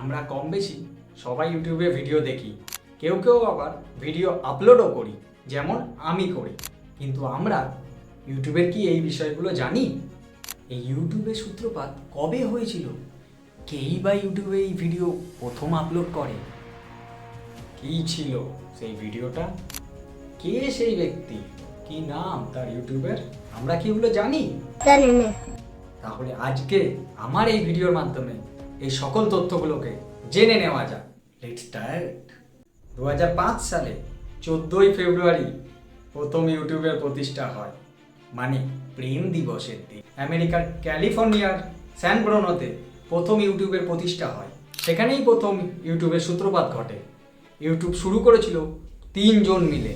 আমরা কম বেশি সবাই ইউটিউবে ভিডিও দেখি। কেউ কেউ আবার ভিডিও আপলোডও করি যেমন আমি করি। কিন্তু আমরা ইউটিউবের কি এই বিষয়গুলো জানি? এই ইউটিউবের সূত্রপাত কবে হয়েছিল? কেই বা ইউটিউবে এই ভিডিও প্রথম আপলোড করে? কি ছিল সেই ভিডিওটা? কে সেই ব্যক্তি? কি নাম তার ইউটিউবের? আমরা কি এগুলো জানি? জানি তাহলে আজকে আমার এই ভিডিওর মাধ্যমে এই সকল তথ্যগুলোকে জেনে নেওয়া যাক। লেটস স্টার্ট দু সালে চোদ্দোই ফেব্রুয়ারি প্রথম ইউটিউবের প্রতিষ্ঠা হয় মানে প্রেম দিবসের দিন। আমেরিকার ক্যালিফোর্নিয়ার স্যান ব্রোনোতে প্রথম ইউটিউবের প্রতিষ্ঠা হয়। সেখানেই প্রথম ইউটিউবের সূত্রপাত ঘটে। ইউটিউব শুরু করেছিল তিনজন মিলে,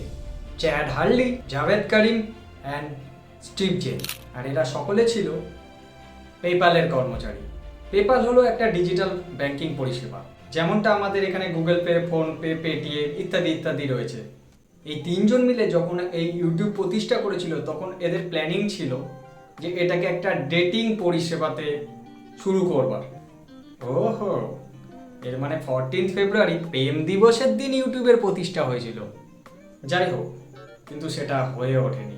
Chad Hurley, Jawed Karim and Steve Chen. আর এরা সকলে ছিল পেপ্যালের কর্মচারী। পেপ্যাল হলো একটা ডিজিটাল ব্যাংকিং পরিষেবা। যেমনটা আমাদের এখানে গুগল পে ফোনপে পেটিএম ইত্যাদি ইত্যাদি রয়েছে। এই তিনজন মিলে যখন এই ইউটিউব প্রতিষ্ঠা করেছিল, তখন এদের প্ল্যানিং ছিল যে এটাকে একটা ডেটিং পরিষেবাতে শুরু করবার। ওহো! এর মানে ফরটিন ফেব্রুয়ারি প্রেম দিবসের দিন ইউটিউবের প্রতিষ্ঠা হয়েছিল। যাই হোক, কিন্তু সেটা হয়ে ওঠেনি।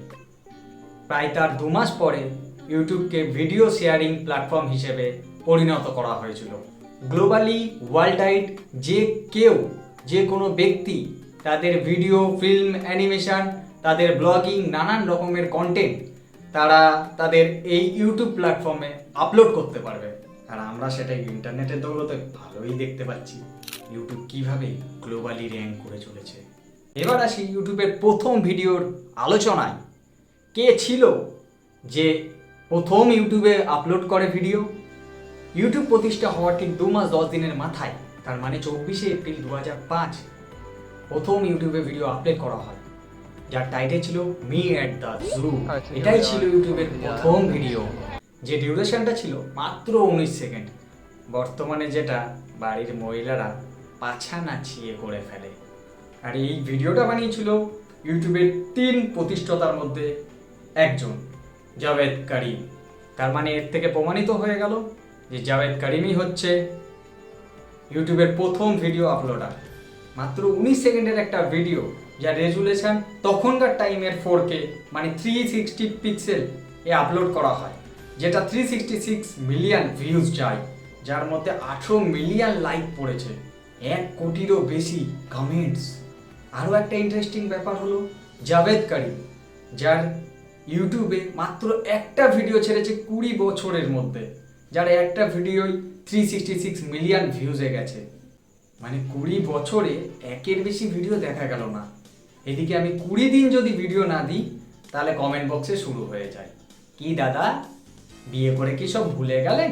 প্রায় তার দু মাস পরে ইউটিউবকে ভিডিও শেয়ারিং প্ল্যাটফর্ম হিসেবে পরিণত করা হয়েছিল। গ্লোবালি ওয়ার্ল্ড ওয়াইড যে কেউ, যে কোনো ব্যক্তি তাদের ভিডিও ফিল্ম অ্যানিমেশন তাদের ব্লগিং নানান রকমের কন্টেন্ট তারা তাদের এই ইউটিউব প্ল্যাটফর্মে আপলোড করতে পারবে। আর আমরা সেটা ইন্টারনেটের দৌলতে ভালোই দেখতে পাচ্ছি ইউটিউব কীভাবে গ্লোবালি র্যাঙ্ক করে চলেছে। এবার আসি ইউটিউবের প্রথম ভিডিওর আলোচনায়। কে ছিল যে প্রথম ইউটিউবে আপলোড করে ভিডিও ইউটিউব প্রতিষ্ঠা হওয়ার ঠিক দু মাস দশ দিনের মাথায় তার মানে চব্বিশে এপ্রিল দু হাজার পাঁচ প্রথম ইউটিউবে ভিডিও আপলোড করা হয়। যার টাইটেল ছিল মি অ্যাট দ্য জু এটাই ছিল ইউটিউবের প্রথম ভিডিও যে ডিউরেশনটা ছিল মাত্র উনিশ সেকেন্ড বর্তমানে যেটা বাড়ির মহিলারা পাছা নাচিয়ে করে ফেলে। আর এই ভিডিওটা বানিয়েছিল ইউটিউবের তিন প্রতিষ্ঠাতার মধ্যে একজন জাভেদ করিম। তার মানে এর থেকে প্রমাণিত হয়ে গেল যে জাভেদ করিমই হচ্ছে ইউটিউবের প্রথম ভিডিও আপলোডার মাত্র উনিশ সেকেন্ডের একটা ভিডিও যার রেজুলেশন তখনকার টাইমের ফোর কে মানে থ্রি সিক্সটি পিক্সেল এ আপলোড করা হয়, যেটা three sixty six million views যায়, যার মধ্যে আঠেরো মিলিয়ন লাইক পড়েছে। এক কোটিরও বেশি কমেন্টস আরও একটা ইন্টারেস্টিং ব্যাপার হলো জাভেদ করিম, যার ইউটিউবে মাত্র একটা ভিডিও ছেড়েছে কুড়ি বছরের মধ্যে। যার একটা ভিডিওই থ্রি সিক্সটি সিক্স মিলিয়ন ভিউজে গেছে। মানে কুড়ি বছরে একের বেশি ভিডিও দেখা গেল না। এদিকে আমি কুড়ি দিন যদি ভিডিও না দিই, তাহলে কমেন্ট বক্সে শুরু হয়ে যায়। কি দাদা? বিয়ে করে কি সব ভুলে গেলেন?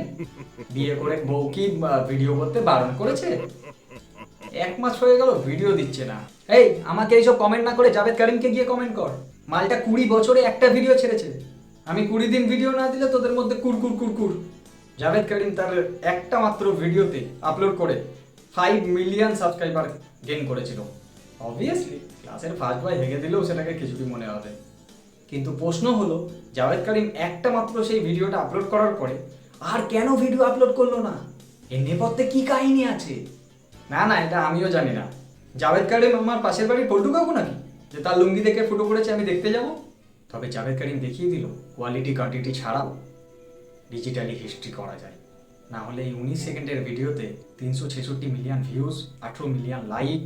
বিয়ে করে বউ কি ভিডিও করতে বারণ করেছে? এক মাস হয়ে গেল ভিডিও দিচ্ছে না। এই, আমাকে এইসব কমেন্ট না করে জাভেদ কারিমকে গিয়ে কমেন্ট কর। মালটা কুড়ি বছরে একটা ভিডিও ছেড়েছে। আমি কুড়ি দিন ভিডিও না দিলে তোদের মধ্যে কুরকুর কুরকুর জাভেদ করিম তার একটা মাত্র ভিডিওতে আপলোড করে ফাইভ মিলিয়ন সাবস্ক্রাইবার গেইন করেছিল। অবভিয়াসলি ক্লাসের ফার্স্ট বয় হেগে দিলেও সেটাকে কিছুটি মনে হবে। কিন্তু প্রশ্ন হলো, জাভেদ করিম একটা মাত্র সেই ভিডিওটা আপলোড করার পরে আর কেন ভিডিও আপলোড করল না? এর নেপথ্যে কি কাহিনী আছে? না না, এটা আমিও জানি না। জাভেদ করিম আমার পাশের বাড়ির পল্টু কাকু নাকি? যে তার লুঙ্গি দেখে ফুটো করেছে আমি দেখতে যাব? তবে জাভেদ করিম দেখিয়ে দিল কোয়ালিটি কোয়ান্টিটি ছাড়াও ডিজিটালি হিস্ট্রি করা যায়। না হলে এই উনিশ সেকেন্ডের ভিডিওতে তিনশো ছেষট্টি মিলিয়ন ভিউজ আঠেরো মিলিয়ন লাইক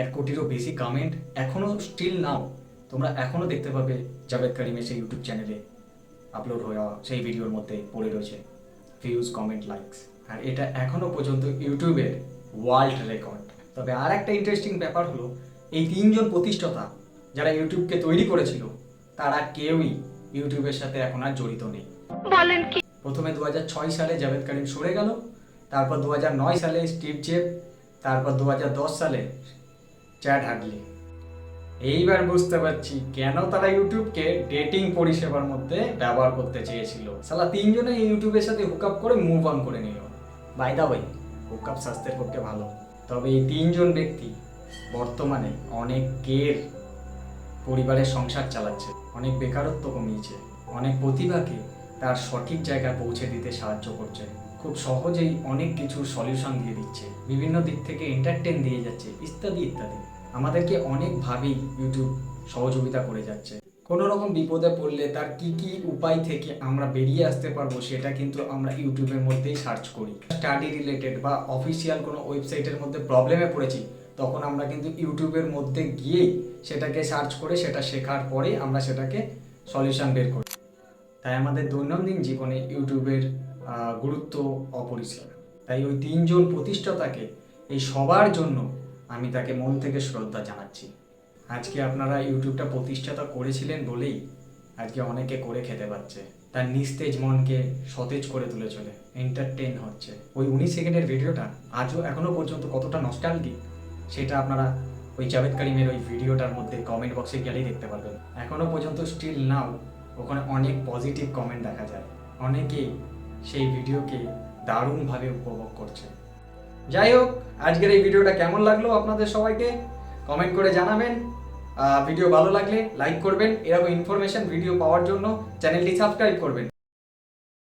এক কোটিরও বেশি কমেন্ট এখনও স্টিল নাও তোমরা এখনও দেখতে পাবে জাভেদ করিমের সেই ইউটিউব চ্যানেলে আপলোড হওয়া সেই ভিডিওর মধ্যে পড়ে রয়েছে। ভিউজ কমেন্ট লাইকস আর এটা এখনও পর্যন্ত ইউটিউবের ওয়ার্ল্ড রেকর্ড তবে আর একটা ইন্টারেস্টিং ব্যাপার হলো, এই তিনজন প্রতিষ্ঠাতা যারা ইউটিউবকে তৈরি করেছিল, তারা কেউই ইউটিউবের সাথে এখন আর জড়িত নেই। প্রথমে দু হাজার ছয় সালে জাভেদ করিম সরে গেল, তারপর দু হাজার নয় সালে স্টিভ জেব, তারপর দু হাজার দশ সালে চ্যাট হাডলি। এইবার বুঝতে পারছি কেন তারা ইউটিউবকে ডেটিং পরিষেবার মধ্যে ব্যবহার করতে চেয়েছিল। সালা তিনজনে ইউটিউবের সাথে হুকআপ করে মুভ অন করে নিল। বাই দা ওই হুক আপ স্বাস্থ্যের পক্ষে ভালো। তবে এই তিনজন ব্যক্তি বর্তমানে অনেকের পরিবারের সংসার চালাচ্ছে, অনেক বেকারত্ব কমিয়েছে, অনেক প্রতিভাকে তার সঠিক জায়গায় পৌঁছে দিতে সাহায্য করছে। খুব সহজেই অনেক কিছু সলিউশন দিয়ে দিচ্ছে। বিভিন্ন দিক থেকে এন্টারটেন দিয়ে যাচ্ছে, ইত্যাদি ইত্যাদি। আমাদেরকে অনেকভাবেই ইউটিউব সহযোগিতা করে যাচ্ছে। কোনো রকম বিপদে পড়লে তার কি কি উপায় থেকে আমরা বেরিয়ে আসতে পারব সেটা কিন্তু আমরা ইউটিউবের মধ্যেই সার্চ করি। স্টাডি রিলেটেড বা অফিসিয়াল কোনো ওয়েবসাইটের মধ্যে প্রবলেমে পড়েছি, তখন আমরা কিন্তু ইউটিউবের মধ্যে গিয়েই সেটাকে সার্চ করে, সেটা শেখার পরে আমরা সেটাকে সলিউশন বের করি। তাই আমাদের দৈনন্দিন জীবনে ইউটিউবের গুরুত্ব অপরিসীম। তাই ওই তিনজন প্রতিষ্ঠাতাকে এই সবার জন্য আমি তাকে মন থেকে শ্রদ্ধা জানাচ্ছি। আজকে আপনারা ইউটিউবটা প্রতিষ্ঠাতা করেছিলেন বলেই আজকে অনেকে করে খেতে পাচ্ছে। তার নিস্তেজ মনকে সতেজ করে তুলে চলে এন্টারটেন হচ্ছে। ওই উনিশ সেকেন্ডের ভিডিওটা আজও এখনও পর্যন্ত কতটা নস্টালজিক সেটা আপনারা ওই জাভেদ কারিমের ওই ভিডিওটার মধ্যে কমেন্ট বক্সে গেলেই দেখতে পারবেন। এখনও পর্যন্ত স্টিল নাও ওখানে অনেক পজিটিভ কমেন্ট দেখা যায়। অনেকেই সেই ভিডিওকে দারুণভাবে উপভোগ করছে। যাই হোক, আজকের এই ভিডিওটা কেমন লাগল আপনাদের সবাইকে? কমেন্ট করে জানাবেন। ভিডিও ভালো লাগলে লাইক করবেন। এরকম ইনফরমেশন ভিডিও পাওয়ার জন্য চ্যানেলটি সাবস্ক্রাইব করবেন।